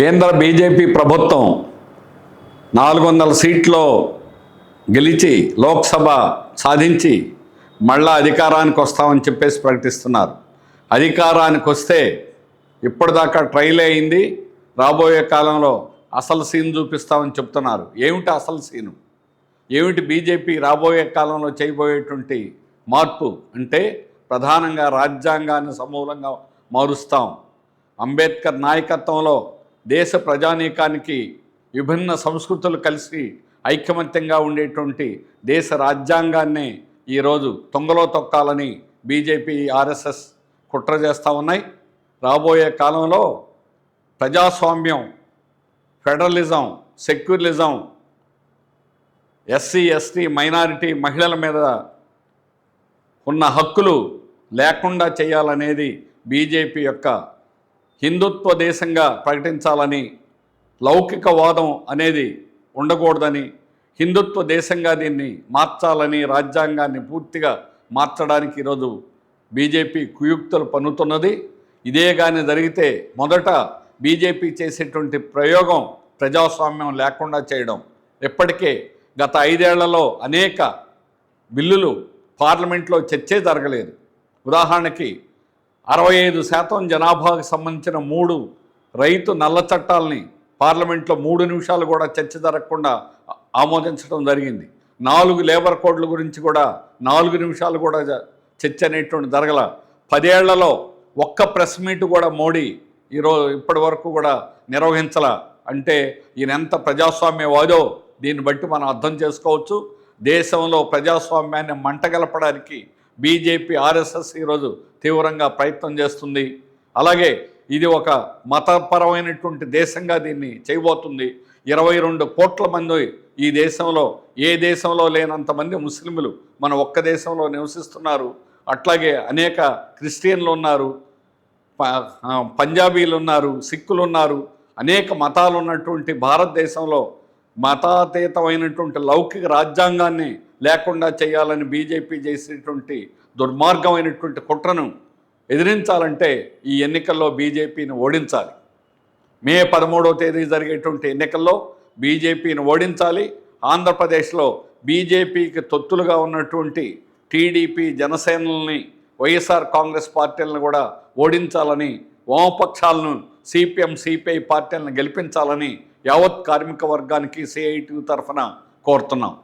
కేంద్ర బీజేపీ ప్రభుత్వం నాలుగు వందల సీట్లో గెలిచి లోక్సభ సాధించి మళ్ళా అధికారానికి వస్తామని చెప్పేసి ప్రకటిస్తున్నారు. అధికారానికి వస్తే ఇప్పటిదాకా ట్రైల్ అయింది. రాబోయే కాలంలో అసలు సీన్ చూపిస్తామని చెప్తున్నారు. ఏమిటి అసలు సీను? ఏమిటి బీజేపీ రాబోయే కాలంలో చేయబోయేటువంటి మార్పు? అంటే ప్రధానంగా రాజ్యాంగాన్ని సమూలంగా మారుస్తాం. అంబేద్కర్ నాయకత్వంలో దేశ ప్రజానీకానికి విభిన్న సంస్కృతులు కలిసి ఐకమత్యంగా ఉండేటువంటి దేశ రాజ్యాంగాన్ని ఈరోజు తొంగలో తొక్కాలని బీజేపీ ఆర్ఎస్ఎస్ కుట్ర చేస్తూ ఉన్నాయి. రాబోయే కాలంలో ప్రజాస్వామ్యం federalism secularism SC ST minority మహిళల మీద ఉన్న హక్కులు లేకుండా చేయాలనేది బీజేపీ యొక్క హిందుత్వ దేశంగా ప్రకటించాలని లౌకికవాదం అనేది ఉండకూడదని హిందుత్వ దేశంగా దీన్ని మార్చాలని రాజ్యాంగాన్ని పూర్తిగా మార్చడానికి ఈరోజు బీజేపీ కుయుక్తులు పన్నుతున్నది. ఇదే కానీ జరిగితే మొదట బీజేపీ చేసేటువంటి ప్రయోగం ప్రజాస్వామ్యం లేకుండా చేయడం. ఇప్పటికే గత ఐదేళ్ళలో అనేక బిల్లులు పార్లమెంట్లో చర్చే జరగలేదు. ఉదాహరణకి అరవై ఐదు శాతం జనాభాకు సంబంధించిన మూడు రైతు నల్ల చట్టాలని పార్లమెంట్లో మూడు నిమిషాలు కూడా చర్చ జరగకుండా ఆమోదించడం జరిగింది. నాలుగు లేబర్ కోడ్ల గురించి కూడా నాలుగు నిమిషాలు కూడా చర్చ అనేటువంటి జరగల. పదేళ్ళలో ఒక్క ప్రెస్ మీట్ కూడా మోడీ ఈరోజు ఇప్పటి వరకు కూడా నిర్వహించాల. అంటే ఈయన ఎంత ప్రజాస్వామ్యవాదో దీన్ని బట్టి మనం అర్థం చేసుకోవచ్చు. దేశంలో ప్రజాస్వామ్యాన్ని మంటగలపడానికి బీజేపీ ఆర్ఎస్ఎస్ ఈరోజు తీవ్రంగా ప్రయత్నం చేస్తుంది. అలాగే ఇది ఒక మతపరమైనటువంటి దేశంగా దీన్ని చేయబోతుంది. ఇరవై రెండు కోట్ల మంది ఈ దేశంలో ఏ దేశంలో లేనంతమంది ముస్లింలు మన ఒక్క దేశంలో నివసిస్తున్నారు. అట్లాగే అనేక క్రిస్టియన్లు ఉన్నారు ప- పంజాబీలు ఉన్నారు సిక్కులు ఉన్నారు. అనేక మతాలు ఉన్నటువంటి భారతదేశంలో మతాతీతమైనటువంటి లౌకిక రాజ్యాంగాన్ని లేకుండా చేయాలని బీజేపీ చేసినటువంటి దుర్మార్గమైనటువంటి కుట్రను ఎదిరించాలంటే ఈ ఎన్నికల్లో బీజేపీని ఓడించాలి. మే పదమూడవ తేదీ జరిగేటువంటి ఎన్నికల్లో బీజేపీని ఓడించాలి. ఆంధ్రప్రదేశ్లో బీజేపీకి తొత్తులుగా ఉన్నటువంటి టీడీపీ జనసేనల్ని వైఎస్ఆర్ కాంగ్రెస్ పార్టీలను కూడా ఓడించాలని వామపక్షాలను సిపిఎం సిపిఐ పార్టీలను గెలిపించాలని యావత్ కార్మిక వర్గానికి సిఐటి తరఫున కోరుతున్నాం.